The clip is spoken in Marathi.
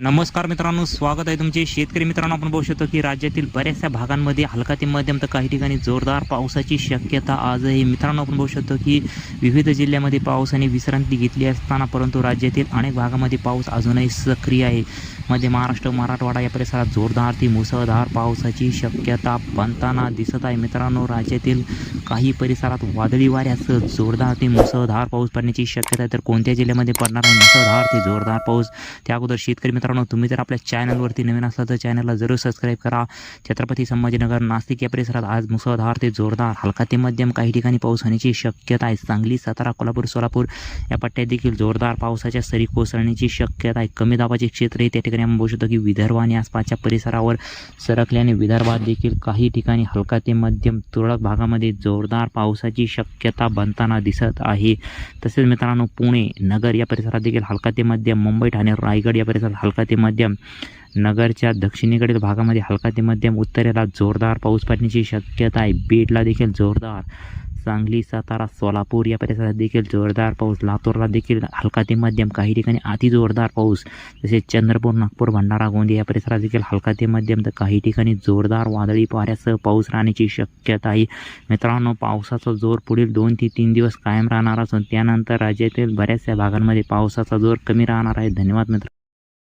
नमस्कार मित्रांनो स्वागत आहे तुमचे शेतकरी मित्रांनो. आपण बघू शकतो की राज्यातील बऱ्याचशा भागांमध्ये हलका ते मध्यम तर काही ठिकाणी जोरदार पावसाची शक्यता आज आहे मित्रांनो आपण बघू शकतो की विविध जिल्ह्यामध्ये पावसाने विश्रांती घेतली असताना परंतु राज्यातील अनेक भागामध्ये पाऊस अजूनही सक्रिय आहे. मध्य महाराष्ट्र मराठवाडा या परिसरात जोरदार ती मुसळधार पावसाची शक्यता बनताना दिसत आहे. मित्रांनो राज्यातील काही परिसरात वादळी वाऱ्यासह जोरदार ते मुसळधार पाऊस पडण्याची शक्यता आहे. तर कोणत्या जिल्ह्यामध्ये पडणार आहे? मुसळधार ते जोरदार पाऊस. त्या अगोदर शेतकरी मित्रांनो तुम्ही जर आपल्या चॅनलवरती नवीन असाल तर चॅनलला जरूर सबस्क्राईब करा. छत्रपती संभाजीनगर नाशिक या परिसरात आज मुसळधार ते जोरदार हलका ते मध्यम काही ठिकाणी पाऊस होण्याची शक्यता आहे. सांगली सातारा कोल्हापूर सोलापूर या पट्ट्यात देखील जोरदार पावसाच्या सरी कोसळण्याची शक्यता आहे. कमी दाबाचे क्षेत्र आहे त्या ठिकाणी आपण बघू शकतो की विदर्भ आणि आसपासच्या परिसरावर सरकल्याने विदर्भात देखील काही ठिकाणी हलका ते मध्यम तुरळक भागामध्ये जोरदार पावसाची शक्यता बनताना दिसत आहे. तसेच मित्रांनो पुणे नगर या परिसरात देखील हलका ते मध्यम मुंबई ठाणे रायगड या परिसरात हलका ते मध्यम नगरच्या दक्षिणेकडील भागामध्ये हलका ते मध्यम उत्तरेला जोरदार पाऊस पडण्याची शक्यता आहे. बीडला देखील जोरदार सांगली सातारा सोलापूर या परिसरात देखील जोरदार पाऊस. लातूरला देखील हलका ते मध्यम काही ठिकाणी अति जोरदार पाऊस. तसेच चंद्रपूर नागपूर भंडारा गोंदिया या परिसरात देखील हलका ते मध्यम तर काही ठिकाणी जोरदार वादळी वाऱ्यासह पाऊस राहण्याची शक्यता आहे. मित्रांनो पावसाचा जोर पुढील दोन ते तीन दिवस कायम राहणार असून त्यानंतर राज्यातील बऱ्याचशा भागांमध्ये पावसाचा जोर कमी राहणार आहे. धन्यवाद मित्र